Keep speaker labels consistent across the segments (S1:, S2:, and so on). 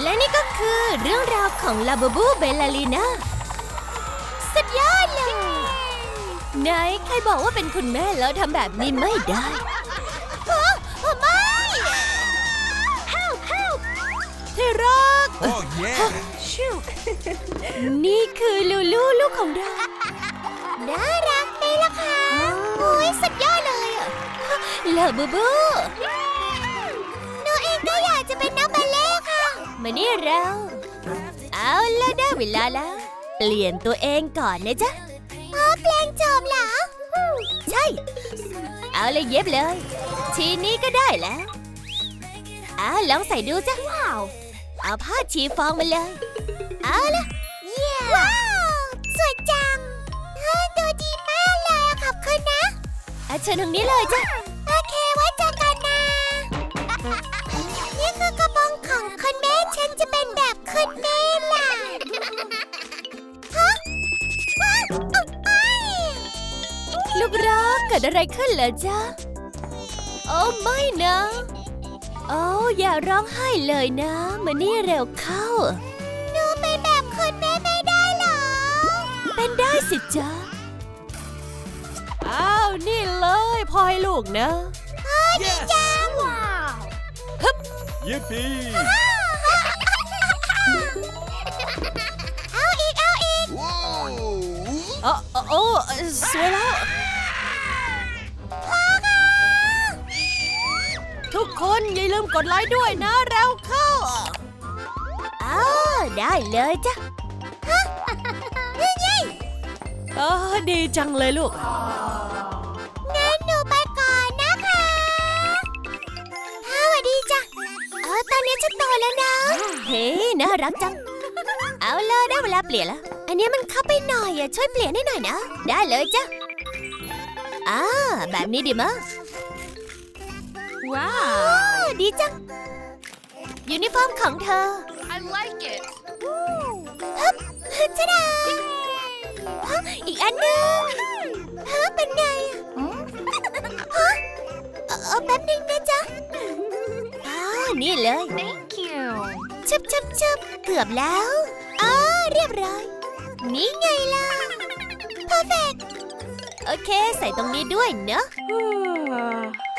S1: และนี่ก็คือเรื่องราวของลาบูบูเบลลาลีนาสุดยอดเลยไหนใครบอกว่าเป็นคุณแม่แล้วทำแบบนี้ไม่ได้ฮะไม่ help help ที่รัก
S2: Oh yeah.
S1: นี่คือลูลูลูกของเรา น่ารักไหมล่ะคะโอ้ยสุดยอดเลยอะลาบูบู มานี่เรา เอาละได้เวลาแล้ว เปลี่ยนตัวเองก่อนนะจ๊ะอ๋อเพลงจบเหรอ ใช่ เอาเลยเย็บเลย ทีนี้ก็ได้แล้วอ่าลองใส่ดูจ้ะว้าว เอาผ้าชีฟองมาเลย เอาละว้าว สวยจังเฮ้ยดูดีมากเลยอะขอบคุณนะอาเชิญทางนี้เลยจ้ะ โอเคไว้เจอกันนะ แบบคุณแม่ล่ะฮะว้าวเอาไปลูกรักเกิดอะไรขึ้นเหรอจ๊ะ โอ้ไม่นะ โอ้อย่าร้องไห้เลยนะ มานี่เร็วเข้า หนูเป็นแบบคุณแม่ไม่ได้หรอ เป็นได้สิจ๊ะ อ้าว นี่เลยพลอยลูกนะ
S2: Yes.
S1: จังว้าว
S2: Yippee.
S1: โอ้โอ้โอ้สวยแล้วทุกคนอย่าลืมกดไลค์ด้วยนะเร็วเข้าอ้าวได้เลยจ้ะนี่เออดีจังเลยลูกงั้นหนูไปก่อนนะคะสวัสดีจ้ะเออตอนนี้ฉันโตแล้วนะ เฮ้ น่ารักจัง เอาเลยได้เวลาเปลี่ยนแล้วอั นนี้มันเข้าไปหน่อยอะช่วยเปลี่ยนให้หน่อยนะ ได้เลยจ้ะอ่าแบบนี้ดีมั้ย
S3: Wow.
S1: ดีจัง ยูนิฟอร์มของเธอ
S3: I like it.
S1: ฮึบฮึบชะดาฮึบอีกอันหนึงฮึบเป็นไงอะฮะเอ่อเอ่อแป๊บหนึงนะจ๊ะอ้าวนี่เลย
S3: Thank you.
S1: ชุบชุบชุบเกือบแล้วอ๋อเรียบร้อย นี่ไงล่ะ perfect โอเค ใส่ตรงนี้ด้วยเนอะ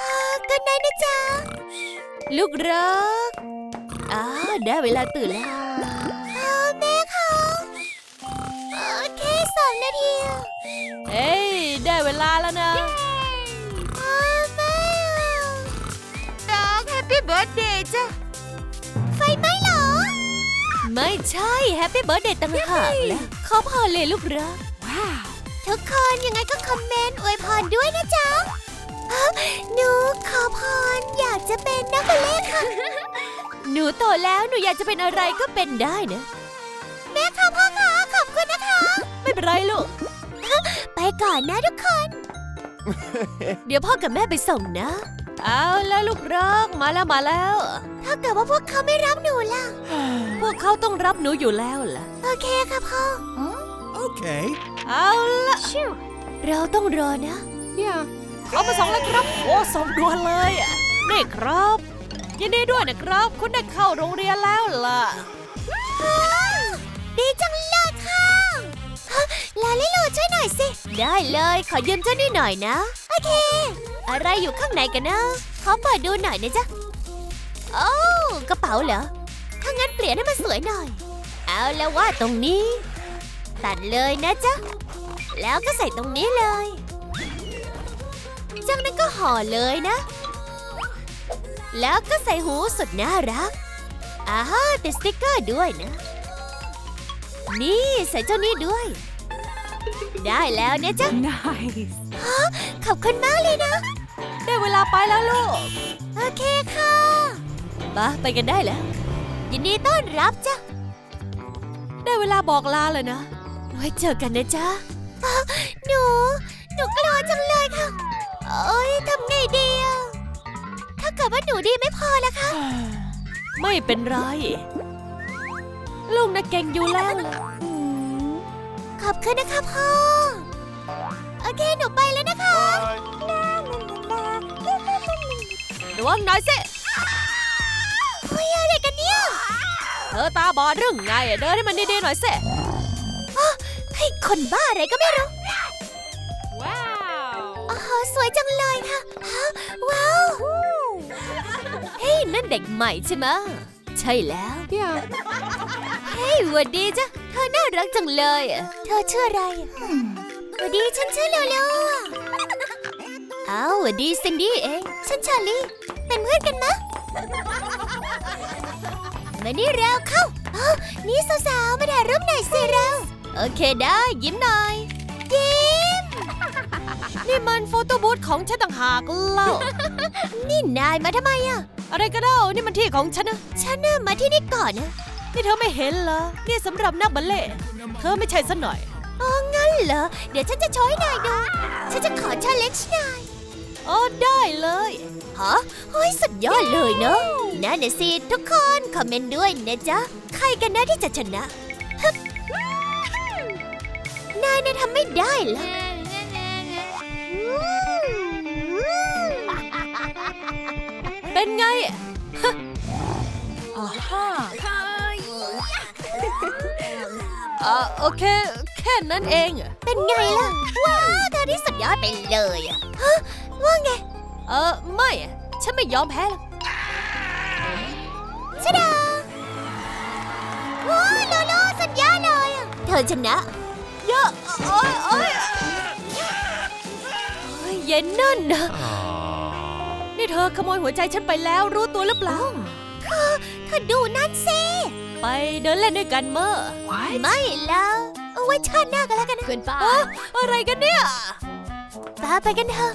S1: อ่าก็ได้นะจ๊ะ ลูกรักอ้าวได้เวลาตื่นแล้วอ้าวแม่คะโอเคสองนาทีเอ้ย ได้เวลาแล้วนะอ้าวแม่น้องแฮปปี้เบิร์ดเดย์จ้ะ ไม่ใช่แฮปปี้เบิร์ดเดย์ต่างหากแล้วขอพรเลยลูกรัก
S3: Wow.
S1: ทุกคนยังไงก็คอมเมนต์อวยพรด้วยนะจ๊ะฮะหนูขอพรอยากจะเป็นนักบัลเล่ต์ค่ะ หนูโตแล้วหนูอยากจะเป็นอะไรก็เป็นได้นะ แม่ค่ะพ่อค่ะขอบคุณนะคะ ไม่เป็นไรลูก ไปก่อนนะทุกคน เดี๋ยวพ่อกับแม่ไปส่งนะ เอาแล้วลูกรักมาแล้วมาแล้ว ถ้าเกิดว่าพวกเขาไม่รับหนูล่ะ พวกเขาต้องรับหนูอยู่แล้วล่ะ โอเคค่ะพ่อ
S2: Okay.
S1: เอาละ
S3: Shoo.
S1: เราต้องรอนะ
S3: Yeah.
S1: เอามาส่งแล้วครับ โอ้ส่งด่วนเลยอะนี่ครับ ยินดีด้วยนะครับ คุณได้เข้าโรงเรียนแล้วล่ะ ดีจังเลยค่ะลาลิลูช่วยหน่อยสิ ได้เลยขอยืมเจ้านี่หน่อยนะ โอเค อะไรอยู่ข้างในกันนะขอเปิดดูหน่อยนะจ๊ะ โอ้กระเป๋าเหรอ ถ้างั้นเปลี่ยนให้มันสวยหน่อย เอาแล้วว่าตรงนี้ ตัดเลยนะจ๊ะ แล้วก็ใส่ตรงนี้เลย จากนั้นก็ห่อเลยนะ แล้วก็ใส่หูสุดน่ารักอ่าฮะติดสติ๊กเกอร์ด้วยนะ นี่ใส่เจ้านี่ด้วย ได้แล้วนะจ๊ะ
S3: Nice.
S1: ขอบคุณมากเลยนะ ได้เวลาไปแล้วลูก โอเคค่ะมาไปกันได้แล้ว ยินดีต้อนรับจ้ะ ได้เวลาบอกลาแล้วนะ ไว้เจอกันนะจ๊ะอ้าวหนู หนูกลัวจังเลยค่ะ โอ้ยทำไงดีอะถ้าเกิดว่าหนูดีไม่พอละคะ ไม่เป็นไร ลูกน่ะเก่งอยู่แล้วล่ะขอบคุณนะคะพ่อ โอเค หนูไปแล้ว วังหน่อยสิเฮ้ยอะไรกันเนี่ย
S4: เธอตาบอดเรื่องไงอะเดินให้มันดีๆหน่อยสิ
S1: ให้คนบ้าอะไรก็ไม่รู้
S3: Wow.
S1: โอ้โหสวยจังเลยค่ะฮะว้าว เฮ้ยนั่นเด็กใหม่ใช่ไหมะใช่แล้ว
S3: Yeah.
S1: เฮ้ยหวัดดีจ้ะเธอน่ารักจังเลยอะเธอชื่ออะไรอะหวัดดีฉันชื่อโลโลอะอ้าวหวัดดีซินดี้เอง ฉันชาลี เป็นเพื่อนกันมะมานี่เร็วเข้าอ้าวนี่สาวๆมาถ่ายรูปหน่อยสิเร็ว โอเคได้ยิ้มหน่อย ยิ้ม
S4: นี่มันโฟโต้บูธของฉันต่างหากเล่า
S1: นี่นายมาทำไมอะ
S4: อะไรก็เล่านี่มันที่ของฉันนะ
S1: ฉันน่ะมาที่นี่ก่อนนะ
S4: นี่เธอไม่เห็นเหรอ นี่สำหรับนักบัลเล่ต์เธอไม่ใช่สักหน่อย
S1: อ๋องั้นเหรอ เดี๋ยวฉันจะโชว์ให้นายดู ฉันจะขอชาเลนจ์นาย
S4: อ๋อได้เลย
S1: ฮะเฮ้ยสุดยอดเลยเนอะนั่นน่ะสิทุกคนคอมเมนต์ด้วยนะจ๊ะ ใครกันนะที่จะชนะฮึบนายน่ะทำไม่ได้เหรอ
S4: เป็นไง
S3: Aha.
S4: อ่าโอเค แค่นั้นเอง
S1: เป็นไงล่ะ ว้าวเธอที่สุดยอดไปเลยอะฮะ ว่าไง
S4: เออไม่อะฉันไม่ยอมแพ้หรอก
S1: ชะดาว้าวโลโลสุดยอดเลยอะเธอชนะ
S4: เยอะโอ้ยโอ้ยโอ้ยเย็นนั่นนะ นี่เธอขโมยหัวใจฉันไปแล้วรู้ตัวหรือเปล่า
S1: เธอดูนั่นสิ
S4: ไปเดินเล่นด้วยกันเมื่อ
S3: What?
S1: ไม่แล้วเอาไว้ชาติหน้ากันแล้วกันนะ
S4: เอ้ออะไรกันเนี่ย
S1: ป้าไปกันเถอะ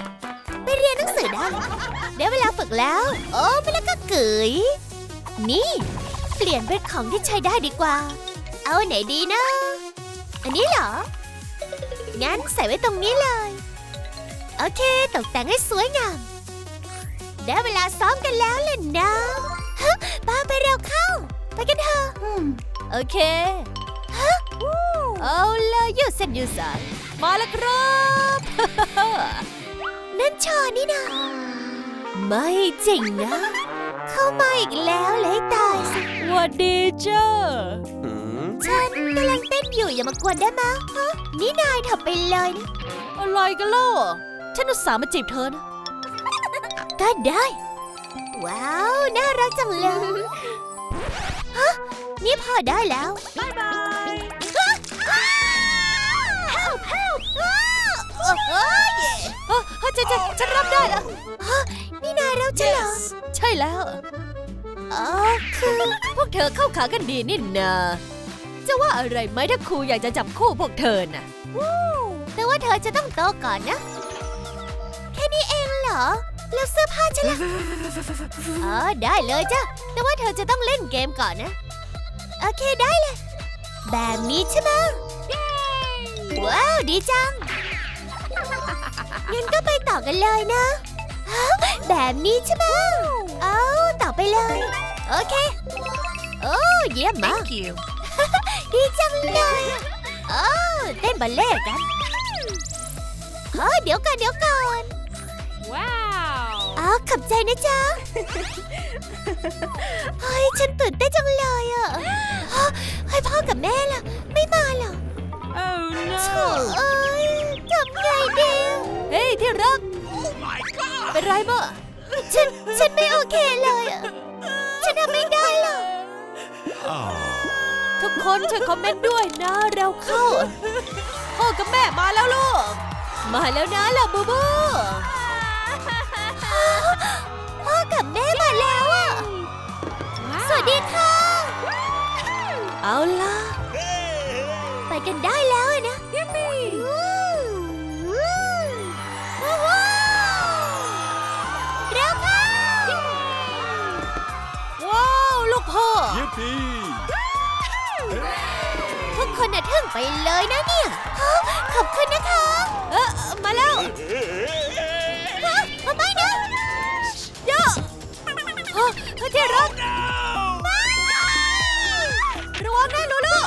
S1: ไปเรียนหนังสือได้ได้เวลาฝึกแล้ว โอ้ไม่แล้วก็เกยนี่ เปลี่ยนเป็นของที่ใช้ได้ดีกว่า เอาไหนดีนะ อันนี้เหรอ งั้นใส่ไว้ตรงนี้เลย โอเค ตกแต่งให้สวยงาม ได้เวลาซ้อมกันแล้วล่ะนะฮะป้าไปเร็วเข้า ไปกันเถอะโอเคฮะเอาเลยยืดเส้นยืดสาย
S4: มาแล้วครับ
S1: นั่นชอนี่นะไม่จริงนะ เข้ามาอีกแล้วเลยให้ตายสิ
S4: หวัดดีเจ้า
S2: Hmm?
S1: ฉันกำลังเต้นอยู่อย่ามากวนได้มะฮะนี่นายทำไปเลยนะ
S4: อะไรกันเล่าฉันอุตส่าห์มาจีบเธอนะ
S1: ก็ได้ ว้าว น่ารักจังเลย ฮะ นี่พอได้แล้ว
S3: Bye bye.
S1: help โอ้โห
S4: เออเฮ้ยฉันฉันฉันรับได้แล้ว
S1: ฮะนี่นายเราจะเหรอ
S4: ใช่แล้ว
S1: อ๋อ คือ
S4: พวกเธอเข้าขากันดีนี่นาจะว่าอะไรไหมถ้าครูอยากจะจับคู่พวกเธอน่ะ
S1: แต่ว่าเธอจะต้องโตก่อนนะ แค่นี้เองเหรอ แล้วเสื้อผ้าฉันล่ะ อ๋อ ได้เลยจ้ะ แต่ว่าเธอจะต้องเล่นเกมก่อนนะ โอเคได้เลย แบบนี้ใช่ไหมว้าว ดีจัง งั้นก็ไปต่อกันเลยนะฮะแบบนี้ใช่ไหมเอาต่อไปเลย โอเค โอ้เยี่ยมมาก
S3: Thank you.
S1: ดีจังเลยอะโอ้เต้นบัลเล่ต์กันเฮ้ยเดี๋ยวก่อนเดี๋ยวก่อน
S3: Wow.
S1: อ๋อขอบใจนะจ๊ะเฮ้ยฉันตื่นเต้นจังเลยอะฮะเฮ้ยพ่อกับแม่ล่ะ ไม่มาเหรอ
S3: Oh
S1: โถ่
S3: no.
S1: เอ้ยทำไงดี
S4: เฮ้ยที่รัก
S2: Oh my god!
S4: เป็นไรบ้าง
S1: ฉัน ฉันไม่โอเคเลยอะฉันทำไม่ได้หรอก
S2: Oh.
S4: ทุกคนช่วยคอมเมนต์ด้วยนะเร็วเข้า พ่อกับแม่มาแล้วลูก มาแล้วนะล่ะบูบู
S1: พ่อกับแม่มาแล้วอะ
S3: Wow.
S1: สวัสดีค่ะ
S4: เอาล่ะ
S1: ไปกันได้ คนน่ะทึ่งไปเลยนะเนี่ย ขอบคุณนะคะ
S4: เออมาแล้ว
S1: ฮะเอาไม่นะ
S4: เยอะฮะที่รักระวังนะลูลู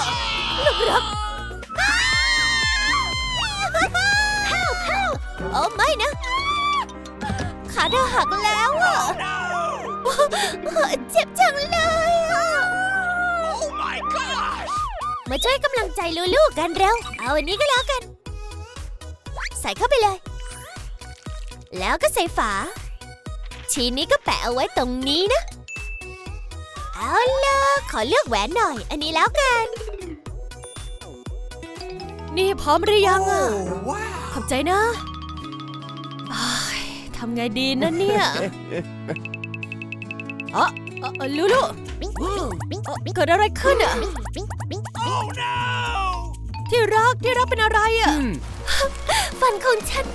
S4: ลูกรัก
S1: help help โอ้ไม่นะ ขาเธอหักแล้วอะเจ็บจังเลย มาช่วยกำลังใจลูกๆกันเร็ว เอาอันนี้ก็แล้วกัน ใส่เข้าไปเลย แล้วก็ใส่ฝา ชิ้นนี้ก็แปะเอาไว้ตรงนี้นะ เอาล่ะขอเลือกแหวนหน่อย อันนี้แล้วกัน
S4: นี่พร้อมหรือยังอะ
S2: ว้าว
S4: ขอบใจนะอ้ายทำไงดีนะเนี่ยเอ๋อเอ่อลูลูเอ่อเกิดอะไรขึ้นอะ
S2: Oh no
S4: ที่รักที่รักเป็นอะไรอะ
S1: ฟันของฉัน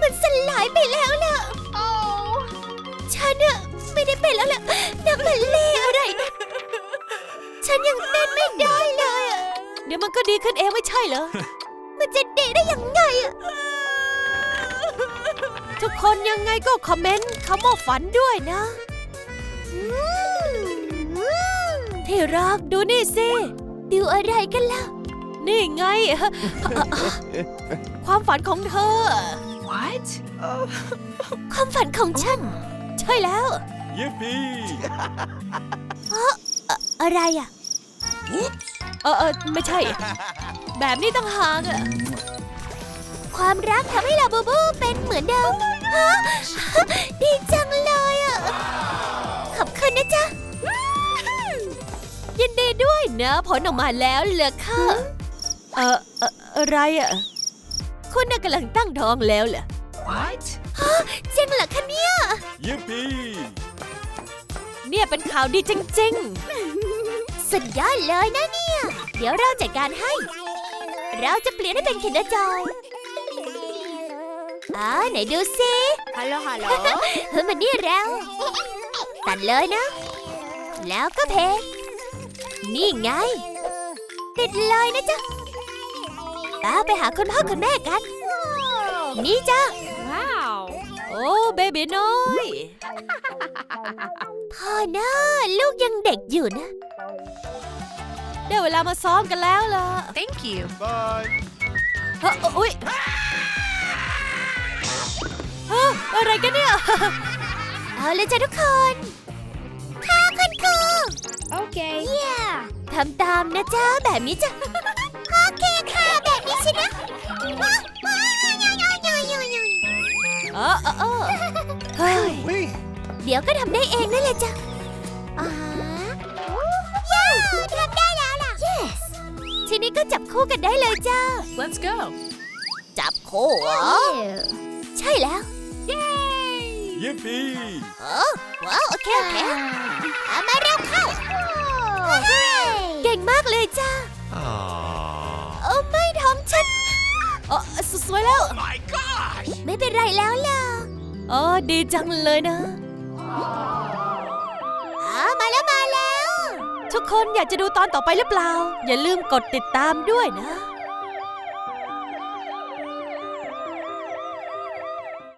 S1: มันสลายไปแล้วล่ะ ฉันอะไม่ได้เป็นแล้วล่ะนักบัลเล่ต์อะไรนะฉันยังเต้นไม่ได้เลยอะ
S4: เดี๋ยวมันก็ดีขึ้นเองไม่ใช่เหรอ
S1: มันจะดีได้ยังไงอะ
S4: ทุกคนยังไงก็คอมเมนต์คำว่าฝันด้วยนะ
S1: อืมอืม
S4: ที่รักดูนี่สิ
S1: ดูอะไรกันล่ะ
S4: นี่ไง ความฝันของเธอ
S3: What?
S1: ความฝันของฉัน
S4: ใช่แล้ว
S2: Yippee
S1: อะไรอะ
S4: เออเออไม่ใช่ แบบนี้ต้องหากอะ
S1: ความรักทำให้เราบูบูเป็นเหมือนเดิมฮะดีจังเลยอะขอบคุณนะจ๊ะ
S4: ยินดีด้วยนะผลออกมาแล้วเหรอค่ะ เออเอ่ออะไรอะคุณน่ะกำลังตั้งท้องแล้วเหรอ
S3: What?
S1: จริงเหรอคะเนี่ย
S2: Yippee
S4: เนี่ยเป็นข่าวดีจริง
S1: สุดยอดเลยนะเนี่ย เดี๋ยวเราจัดการให้ เราจะเปลี่ยนให้เป็นคินเดอร์จอยอ่าไหนดูสิ
S3: Hello, hello.
S1: เฮ้ยมันนี่แล้ว ตัดเลยนะ แล้วก็เพจ นี่ไง ติดเลยนะจ๊ะป้าไปหาคุณพ่อคุณแม่กัน นี่จ้ะ
S3: Wow.
S4: ๆโอ้เบบีน้อย
S1: พ่อนะลูกยังเด็กอยู่นะ
S4: ได้เวลามาซ้อมกันแล้วล่ะ
S3: Thank you.
S2: Bye
S4: เฮ้ยอุ้ยเฮ้ยอะไรกันเนี่ย
S1: เอาเลยจ้ะทุกคนค่ะคุณครู
S3: Okay.
S1: เย่ทำตามนะจ๊ะแบบนี้จ้ะ โอเคค่ะ แบบนี้สินะว้าวว้าวว้าวว้าวว้าวว้าว
S4: เออเออเออเฮ้ย
S2: Wee
S1: เดี๋ยวก็ทำได้เองนั่นแหละจ้ะอ่าย่าทำได้แล้วล่ะ yes ทีนี้ก็จับคู่กันได้เลยจ้า
S3: Let's go.
S4: จับคู่เหรอ
S1: ใช่แล้ว
S2: Yippee
S1: โอ้ว้าว โอเค โอเค เอามาเร็วเข้า เลยจ้า
S2: Aww
S1: โอ้ไม่ท้องฉัน
S4: เออสวยๆแล้ว
S2: My gosh
S1: ไม่เป็นไรแล้วล่ะ
S4: เออดีจังเลยนะ
S1: อ่ามาแล้วมาแล้ว
S4: ทุกคนอยากจะดูตอนต่อไปหรือเปล่า อย่าลืมกดติดตามด้วยนะ